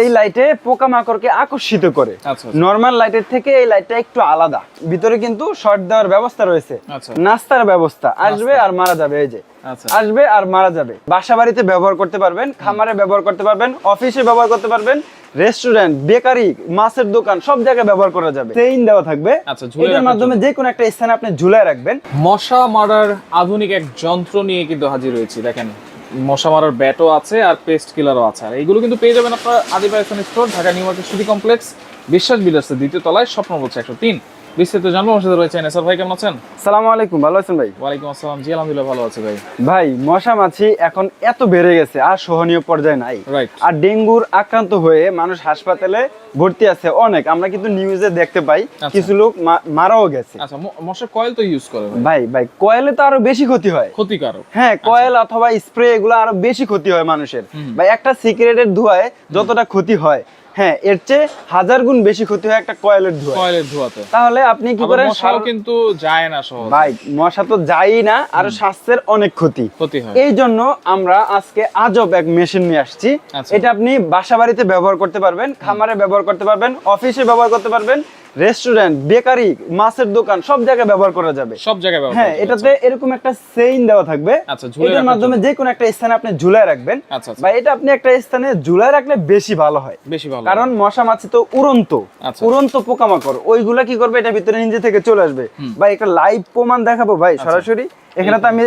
এই লাইটে পোকামাকড়কে আকর্ষিত করে। আচ্ছা, আচ্ছা। নর্মাল লাইটের থেকে এই লাইটটা একটু আলাদা। ভিতরে কিন্তু শর্ট দেওয়ার ব্যবস্থা রয়েছে। আচ্ছা। নাস্তার ব্যবস্থা। আসবে আর মারা যাবে এই যে। আচ্ছা আসবে আর মারা যাবে। বাসা বাড়িতে ব্যবহার করতে পারবেন খামারে ব্যবহার করতে পারবেন অফিসে ব্যবহার করতে পারবেন রেস্টুরেন্ট বেকারি মাছের দোকান সব জায়গায় ব্যবহার করা যাবে। চেইন দেওয়া থাকবে। আচ্ছা, এটার মাধ্যমে যে কোনো একটা স্থানে আপনি ঝুলায় রাখবেন। মশা মারার আধুনিক এক যন্ত্র নিয়ে কিন্তু হাজির হয়েছি দেখেন। মশা মারার ব্যাটও আছে আর পেস্ট কিলারও আছে। আর এইগুলো কিন্তু পেয়ে যাবেন আপনার আদি আদিবাই store Dhaka New Market City Complex Biswas বিলাসের দ্বিতীয় তলায় স্বপ্ন বলছে একশো তিন। বিস্তারিত জানব আমার সাথে রয়েছে এনএসআর ভাই কেমন আছেন? সালামু আলাইকুম ভালো আছেন ভাই? ওয়ালাইকুম আসসালাম। জি আলহামদুলিল্লাহ ভালো আছে ভাই। ভাই মশা মাছি এখন এত বেড়ে গেছে আর সহনীয় পর্যায়ে নাই। রাইট আর ডেঙ্গুর আক্রান্ত হয়ে মানুষ হাসপাতালে ভর্তি আছে অনেক আমরা কিন্তু নিউজে দেখতে পাই আচ্ছা। কিছু লোক মারাও গেছে। আচ্ছা ম- মশার কয়েল তো ইউজ করে ভাই। ভাই কয়েলে তো আরও বেশি ক্ষতি হয়। ক্ষতিকারক। হ্যাঁ কয়েল অথবা স্প্রে এগুলো আরও বেশি ক্ষতি হয় মানুষের। ভাই একটা সিগারেটের ধোঁয়ায় যতটা ক্ষতি হয় হ্যাঁ এর চেয়ে হাজার গুণ বেশি ক্ষতি হয় একটা কয়েলের ধোঁয়া কয়েলের ধোয়াতে। তাহলে আপনি কি করেন মশাও কিন্তু যায় না সহজ। ভাই মশা তো যাই না আর স্বাস্থ্যের অনেক ক্ষতি। ক্ষতি হয়। এই জন্য আমরা আজকে আজব এক মেশিন নিয়ে আসছি। আচ্ছা। এটা আপনি বাসা বাড়িতে ব্যবহার করতে পারবেন খামারে ব্যবহার করতে পারবেন অফিসে ব্যবহার করতে পারবেন রেস্টুরেন্ট বেকারি মাছের দোকান সব জায়গায় ব্যবহার করা যাবে। সব জায়গায় হ্যাঁ এটাতে এরকম একটা সেইন দেওয়া থাকবে। আচ্ছা, এটার মাধ্যমে যে কোনো একটা স্থানে আপনি ঝুলায় রাখবেন। আচ্ছা, আচ্ছা। বা এটা আপনি একটা স্থানে ঝুলায় রাখলে বেশি ভালো হয়। বেশি ভালো কারণ মশা মাছি তো উড়ন্ত। আচ্ছা। উড়ন্ত পোকামাকড়। ওইগুলা কি করবে? এটা ভিতরে নিজে থেকে চলে আসবে। ভাই একটা লাইভ প্রমাণ দেখাবো ভাই সরাসরি। এখানে তো আমি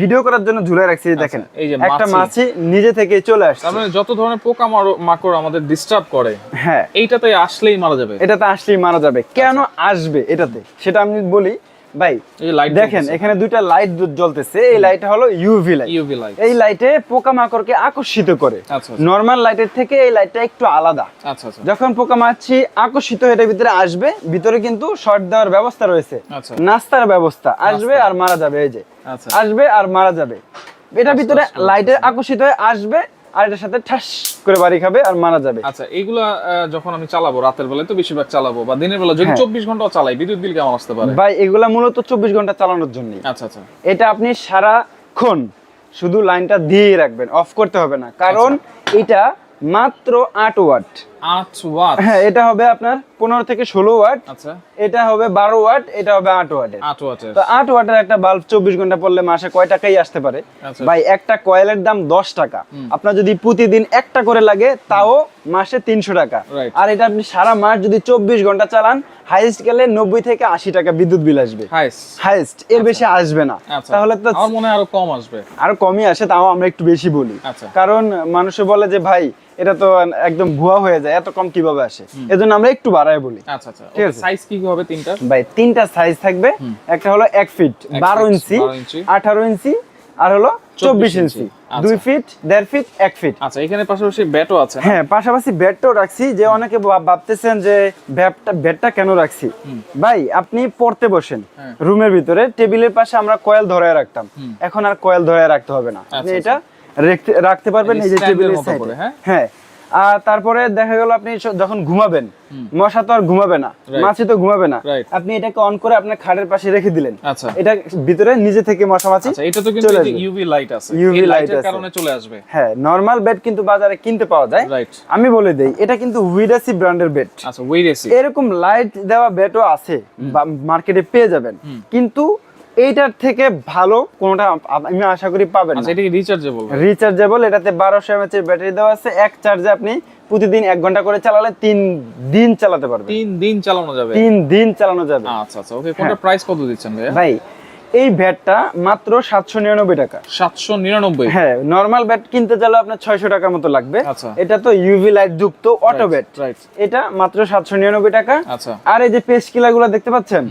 ভিডিও করার জন্য ঝুলে রাখছি দেখেন। আচ্ছা, যে একটা মাছি। মাছি নিজে থেকে চলে আসছে। তার মানে যত ধরনের পোকা মাকড় আমাদের ডিস্টার্ব করে হ্যাঁ। এইটাতে আসলেই মারা যাবে। এটাতে আসলেই মারা যাবে। কেন আসবে এটাতে? সেটা আমি বলি ভাই এই লাইট দেখেন এখানে দুইটা লাইট জ্বলতেছে। এই লাইট হলো ইউভি লাইট ইউভি লাইট এই লাইটে পোকামাকড়কে আকর্ষিত করে। আচ্ছা আচ্ছা। নর্মাল লাইটের থেকে এই লাইটটা একটু আলাদা। আচ্ছা আচ্ছা। যখন পোকামাছি আকর্ষিত হয়ে এটার ভিতরে আসবে ভিতরে কিন্তু শর্ট দেওয়ার ব্যবস্থা রয়েছে। আচ্ছা। নাস্তার ব্যবস্থা। আসবে আর মারা যাবে এই যে। আচ্ছা আসবে আর মারা যাবে। এটার ভিতরে লাইটে আকর্ষিত হয়ে আসবে আর এটার সাথে ঠাস করে বাড়ি খাবে আর মারা যাবে। আচ্ছা এইগুলা যখন আমি চালাবো রাতের বেলায় তো বেশিরভাগ চালাবো বা দিনের বেলা যদি হ্যাঁ। চব্বিশ ঘণ্টা চালাই বিদ্যুৎ বিল কেমন আসতে পারে? ভাই এগুলা মূলত চব্বিশ ঘণ্টা চালানোর জন্য আচ্ছা আচ্ছা। এটা আপনি সারাক্ষণ শুধু লাইনটা দিয়ে রাখবেন অফ করতে হবে না। কারণ আচ্ছা। এটা মাত্র আট ওয়াট আট ওয়াট। হ্যাঁ এটা হবে আপনার পনেরো থেকে ষোলো ওয়াট। আচ্ছা। এটা হবে বারো ওয়াট এটা হবে ওয়াটের। ওয়াটের। তো ওয়াটের একটা বাল্ব চব্বিশ ঘণ্টা পড়লে মাসে কয় টাকাই আসতে পারে? আচ্ছা। ভাই একটা কয়েলের দাম দশ টাকা। আপনার যদি প্রতিদিন একটা করে লাগে তাও মাসে তিনশো টাকা। আর এটা আপনি সারা মাস যদি চব্বিশ ঘণ্টা চালান হাইস্ট গেলে নব্বই থেকে আশি টাকা বিদ্যুৎ বিল আসবে। হাইস হাইস্ট এর বেশি আসবে না। আচ্ছা। তাহলে তো আমার মনে হয় আরও কম আসবে। আরও কমই আসে তাও আমরা একটু বেশি বলি। আচ্ছা। কারণ মানুষে বলে যে ভাই এটা তো একদম ভুয়া হয়ে যায় এত কম কীভাবে আসে? এজন্য আমরা একটু বাড়ায় বলি। আচ্ছা আচ্ছা। ঠিক আছে। সাইজ কি হবে তিনটার? ভাই তিনটা সাইজ থাকবে। একটা হলো এক ফিট বারো ইঞ্চি 12 ইঞ্চি। আঠারো ইঞ্চি আর হলো চব্বিশ ইঞ্চি। ইঞ্চি। আচ্ছা। দুই ফিট দেড় ফিট এক ফিট আচ্ছা এখানে পাশাপাশি ব্যাটও আছে হ্যাঁ পাশাপাশি ব্যাটটাও রাখছি যে অনেকে ভাবতেছেন যে ব্যাটটা ব্যাটটা কেন রাখছি? ভাই আপনি পড়তে বসেন। হ্যাঁ। রুমের ভিতরে টেবিলের পাশে আমরা কয়েল ধরায় রাখতাম। এখন আর কয়েল ধরায় রাখতে হবে না। আপনি আচ্ছা, এটা রেখতে- পারবেন এই যে টেবিলের সাইডে। হ্যাঁ? হ্যাঁ। আর তারপরে দেখা গেল আপনি যখন ঘুমাবেন মশা তো আর ঘুমাবে না মাছি তো ঘুমাবে না। আপনি এটাকে অন করে আপনার খাটের পাশে রেখে দিলেন। আচ্ছা। এটা ভিতরে নিজে থেকে মশা মাছি আচ্ছা এটা তো কিন্তু ইউভি লাইট আছে। এই লাইটের। কারণে চলে আসবে। হ্যাঁ নর্মাল বেড কিন্তু বাজারে কিনতে পাওয়া যায়। আমি বলে দেই এটা কিন্তু উইডাসি ব্র্যান্ডের বেড আচ্ছা এসি এরকম লাইট দেওয়া বেডও আছে মার্কেটে পেয়ে যাবেন। কিন্তু এইটার থেকে ভালো কোনটা আমি আশা করি পাবেন আচ্ছা এটা রিচার্জেবল রিচার্জেবল এটাতে বারোশো এমএচ এর ব্যাটারি দেওয়া আছে। এক চার্জে আপনি প্রতিদিন এক ঘণ্টা করে চালালে তিন দিন চালাতে পারবেন। তিন দিন চালানো যাবে? তিন দিন চালানো যাবে। আচ্ছা আচ্ছা ওকে কোনটা প্রাইস কত দিচ্ছেন ভাইয়া? ভাই এই ব্যাটটা মাত্র সাতশো নিরানব্বই টাকা। সাতশো নিরানব্বই? হ্যাঁ নর্মাল ব্যাট কিনতে গেলে আপনার ছয়শো টাকার মতো লাগবে। আচ্ছা। এটা তো ইউভি লাইট যুক্ত অটো ব্যাট রাইট এটা মাত্র সাতশো নিরানব্বই টাকা। আচ্ছা। আর এই যে পেস্ট কিলাগুলো দেখতে পাচ্ছেন?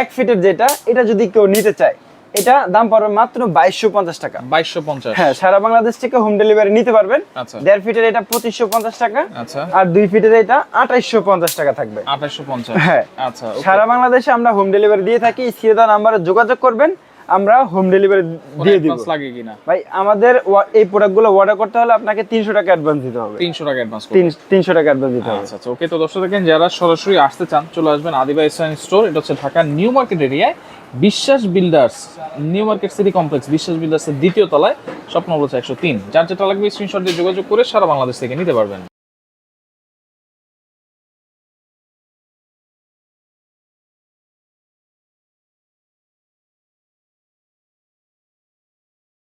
এক ফিটের যেটা এটা যদি কেউ নিতে চায় এটা দাম পড়বে মাত্র বাইশশো পঞ্চাশ টাকা। বাইশশো পঞ্চাশ। হ্যাঁ সারা বাংলাদেশ থেকে হোম ডেলিভারি নিতে পারবেন। আচ্ছা। দেড় ফিটের এটা পঁচিশশো পঞ্চাশ টাকা আচ্ছা। আর দুই ফিটের এটা আঠাইশশো পঞ্চাশ টাকা থাকবে। আঠাইশশো পঞ্চাশ। হ্যাঁ। আচ্ছা সারা বাংলাদেশে আমরা হোম ডেলিভারি দিয়ে থাকি। সিরেদা নাম্বারে যোগাযোগ করবেন। আমরা হোম ডেলিভারি দিয়ে দিব। লাগে কিনা? ভাই আমাদের এই প্রোডাক্টগুলো অর্ডার করতে হলে আপনাকে তিনশো টাকা অ্যাডভান্স দিতে হবে। তিনশো টাকা অ্যাডভান্স তিন- তিনশো টাকা অ্যাডভান্স দিতে হবে। আচ্ছা আচ্ছা ওকে তো দর্শক দেখেন যারা সরাসরি আসতে চান চলে আসবেন আদিবা ইসলাম স্টোর এটা হচ্ছে ঢাকা নিউ মার্কেট এরিয়ায় Biswas builders New Market City Complex Biswas বিল্ডার্সের দ্বিতীয় তলায় স্বপ্ন বলছে একশো তিন। যার যেটা লাগবে স্ক্রিনশট দিয়ে যোগাযোগ করে সারা বাংলাদেশ থেকে নিতে পারবেন।